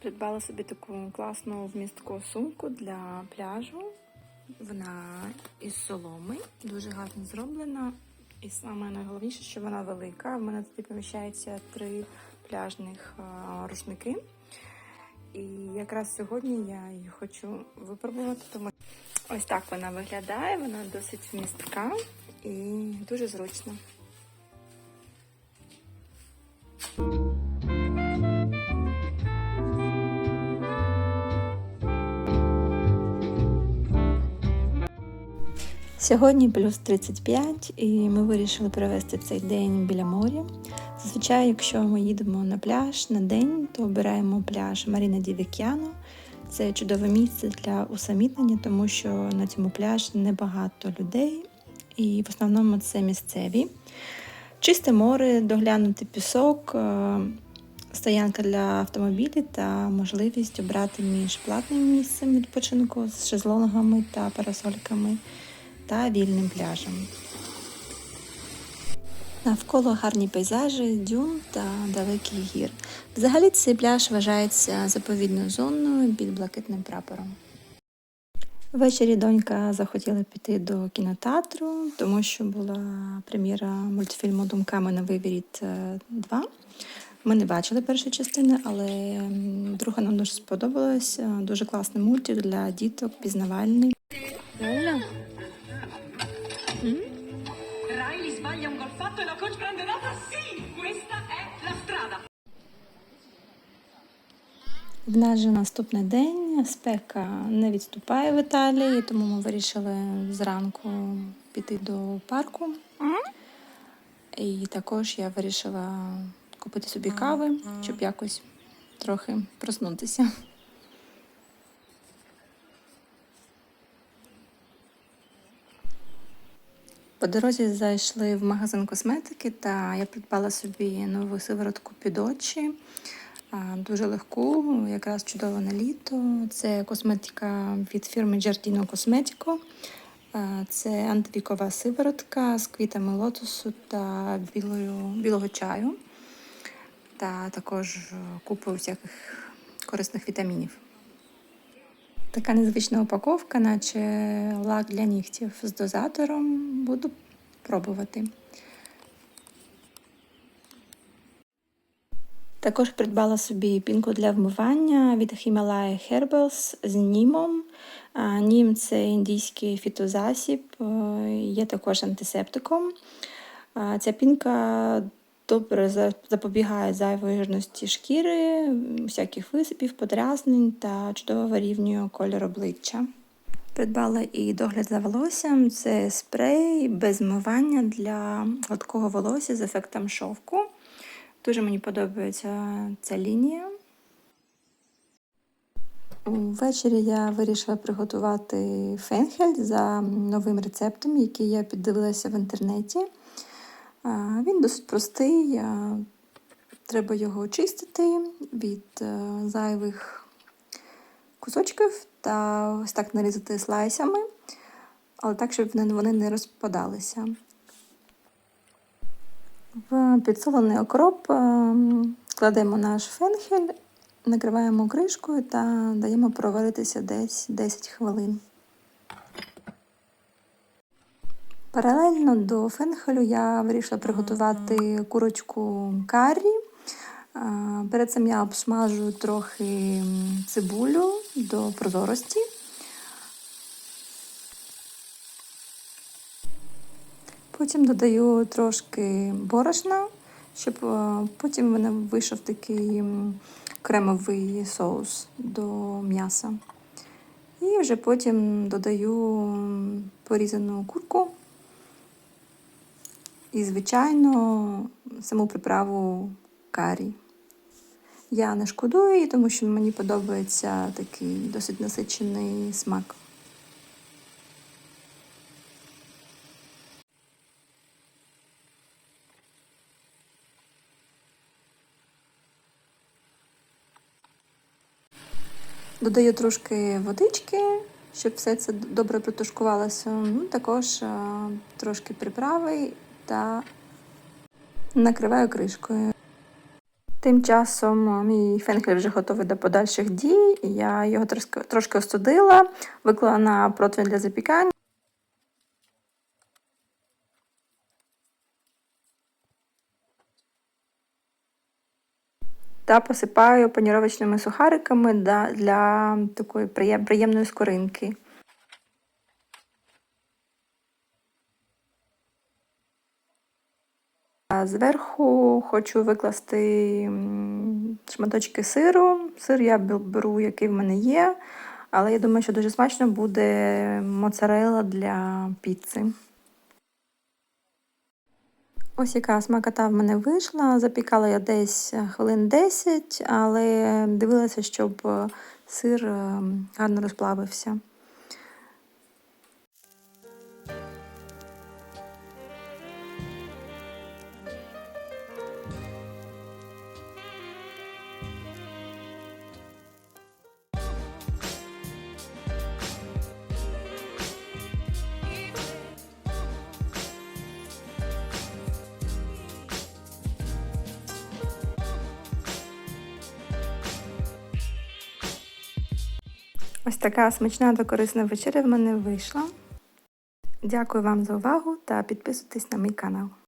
Придбала собі таку класну вмістку сумку для пляжу. Вона із соломи, дуже гарно зроблена. І саме найголовніше, що вона велика. В мене туди поміщається три пляжних рушники. І якраз сьогодні я її хочу випробувати. Тому ось так вона виглядає. Вона досить вмістка і дуже зручна. Сьогодні плюс 35, і ми вирішили провести цей день біля моря. Зазвичай, якщо ми їдемо на пляж на день, то обираємо пляж Маріна Ді Вікяно. Це чудове місце для усамітнення, тому що на цьому пляжі небагато людей, і в основному це місцеві. Чисте море, доглянутий пісок, е, стоянка для автомобілів та можливість обрати між платним місцем відпочинку з шезлонгами та парасольками та вільним пляжем. Навколо гарні пейзажі, дюн та далекий гір. Взагалі цей пляж вважається заповідною зоною під блакитним прапором. Ввечері донька захотіла піти до кінотеатру, тому що була прем'єра мультфільму Думками на вивіріт 2. Ми не бачили першої частини, але друга нам дуже сподобалась. Е, Дуже класний мультик для діток, пізнавальний. Golfatto e la coach prende nota. Sì, questa è la strada. В нас же наступний день спека не відступає в Італії, тому ми вирішили зранку піти до парку. І також я вирішила купити собі кави, щоб якось трохи проснутися. По дорозі зайшли в магазин косметики, та я придбала собі нову сиворотку під очі. Дуже легку, якраз чудово на літо. Це косметика від фірми Giardino Cosmetico. Це антивікова сиворотка з квітами лотосу та білою, білого чаю. Та також купою всяких корисних вітамінів. Така незвична упаковка, наче лак для нігтів з дозатором. Буду пробувати. Також придбала собі пінку для вмивання від Himalaya Herbals з німом. Нім це індійський фітозасіб, е, є також антисептиком. Ця пінка добре запобігає зайвої жирності шкіри, всяких висипів, подразнень та чудово вирівнює кольор обличчя. Придбала і догляд за волоссям. Це спрей без змивання для гладкого волосся з ефектом шовку. Дуже мені подобається ця лінія. Ввечері я вирішила приготувати фенхель за новим рецептом, який я піддивилася в інтернеті. Він досить простий. Треба його очистити від е, зайвих кусочків та ось так нарізати слайсами, але так, щоб вони вони не розпадалися. В підсолений окроп е, кладемо наш фенхель, накриваємо кришкою та даємо проваритися десь 10 хвилин. Паралельно до фенхелю я вирішила приготувати курочку карі. Перед цим я обсмажую трохи цибулю до прозорості. Потім додаю трошки борошна, щоб потім в мене вийшов такий кремовий соус до м'яса. І вже потім додаю порізану курку і, звичайно, саму приправу карі. Я не шкодую її, тому що мені подобається такий досить насичений смак. Додаю трошки водички, щоб все це добре протушкувалося. Ну, також е, трошки приправи та накриваю кришкою. Тим часом мій фенхель вже готовий до подальших дій. Я його трошки, трошки остудила, виклала на противень для запікання. Та посипаю паніровочними сухариками для такої приємної скоринки. Зверху хочу викласти шматочки сиру. Сир я беру, який в мене є, але я думаю, що дуже смачно буде моцарелла для піци. Ось яка смакота в мене вийшла. Запікала я десь хвилин 10, але дивилася, щоб сир е, гарно розплавився. Ось така смачна та корисна вечеря в мене вийшла. Дякую вам за увагу та підписуйтесь на мій канал.